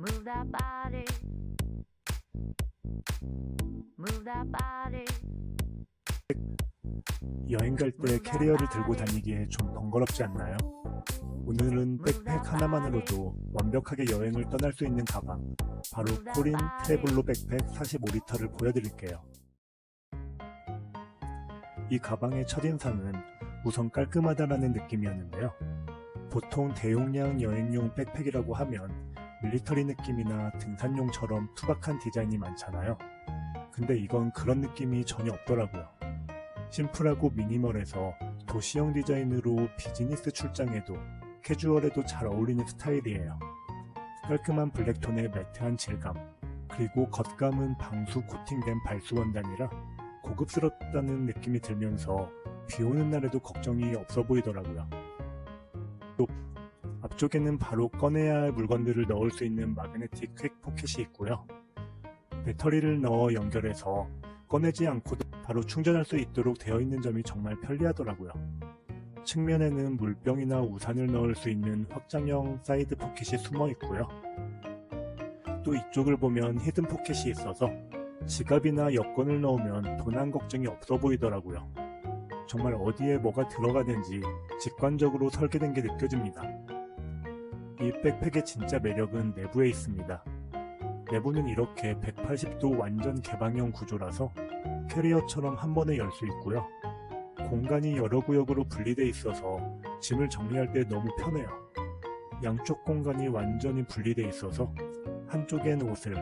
Move that body. Move that body. 여행 갈 때 캐리어를 들고 다니기에 좀 번거롭지 않나요? 오늘은 백팩 하나만으로도 완벽하게 여행을 떠날 수 있는 가방, 바로 코린 트래블로 백팩 45리터를 보여드릴게요. 이 가방의 첫인상은 우선 깔끔하다라는 느낌이었는데요. 보통 대용량 여행용 백팩이라고 하면 밀리터리 느낌이나 등산용처럼 투박한 디자인이 많잖아요. 근데 이건 그런 느낌이 전혀 없더라고요. 심플하고 미니멀해서 도시형 디자인으로 비즈니스 출장에도 캐주얼에도 잘 어울리는 스타일이에요. 깔끔한 블랙톤의 매트한 질감, 그리고 겉감은 방수 코팅된 발수 원단이라 고급스럽다는 느낌이 들면서 비 오는 날에도 걱정이 없어 보이더라고요. 또 앞쪽에는 바로 꺼내야 할 물건들을 넣을 수 있는 마그네틱 퀵 포켓이 있고요. 배터리를 넣어 연결해서 꺼내지 않고도 바로 충전할 수 있도록 되어 있는 점이 정말 편리하더라고요. 측면에는 물병이나 우산을 넣을 수 있는 확장형 사이드 포켓이 숨어 있고요. 또 이쪽을 보면 히든 포켓이 있어서 지갑이나 여권을 넣으면 도난 걱정이 없어 보이더라고요. 정말 어디에 뭐가 들어가는지 직관적으로 설계된 게 느껴집니다. 이 백팩의 진짜 매력은 내부에 있습니다. 내부는 이렇게 180도 완전 개방형 구조라서 캐리어처럼 한 번에 열 수 있고요. 공간이 여러 구역으로 분리되어 있어서 짐을 정리할 때 너무 편해요. 양쪽 공간이 완전히 분리되어 있어서 한쪽엔 옷을,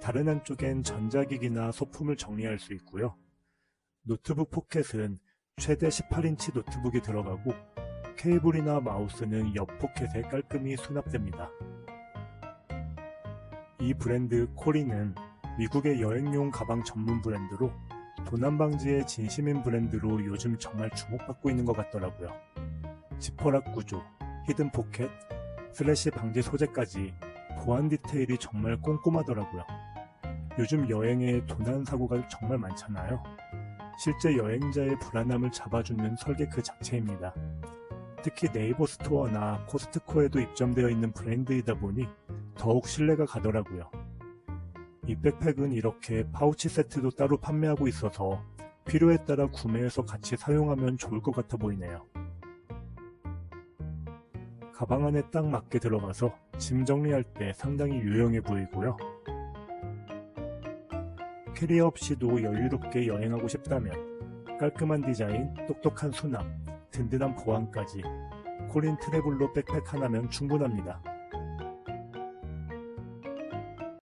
다른 한쪽엔 전자기기나 소품을 정리할 수 있고요. 노트북 포켓은 최대 18인치 노트북이 들어가고 케이블이나 마우스는 옆 포켓에 깔끔히 수납됩니다. 이 브랜드 코리는 미국의 여행용 가방 전문 브랜드로 도난 방지의 진심인 브랜드로 요즘 정말 주목받고 있는 것 같더라고요. 지퍼락 구조, 히든 포켓, 슬래시 방지 소재까지 보안 디테일이 정말 꼼꼼하더라고요. 요즘 여행에 도난 사고가 정말 많잖아요. 실제 여행자의 불안함을 잡아주는 설계 그 자체입니다. 특히 네이버 스토어나 코스트코에도 입점되어 있는 브랜드이다 보니 더욱 신뢰가 가더라고요. 이 백팩은 이렇게 파우치 세트도 따로 판매하고 있어서 필요에 따라 구매해서 같이 사용하면 좋을 것 같아 보이네요. 가방 안에 딱 맞게 들어가서 짐 정리할 때 상당히 유용해 보이고요. 캐리어 없이도 여유롭게 여행하고 싶다면 깔끔한 디자인, 똑똑한 수납, 든든한 보안까지 코린 트래블로 백팩 하나면 충분합니다.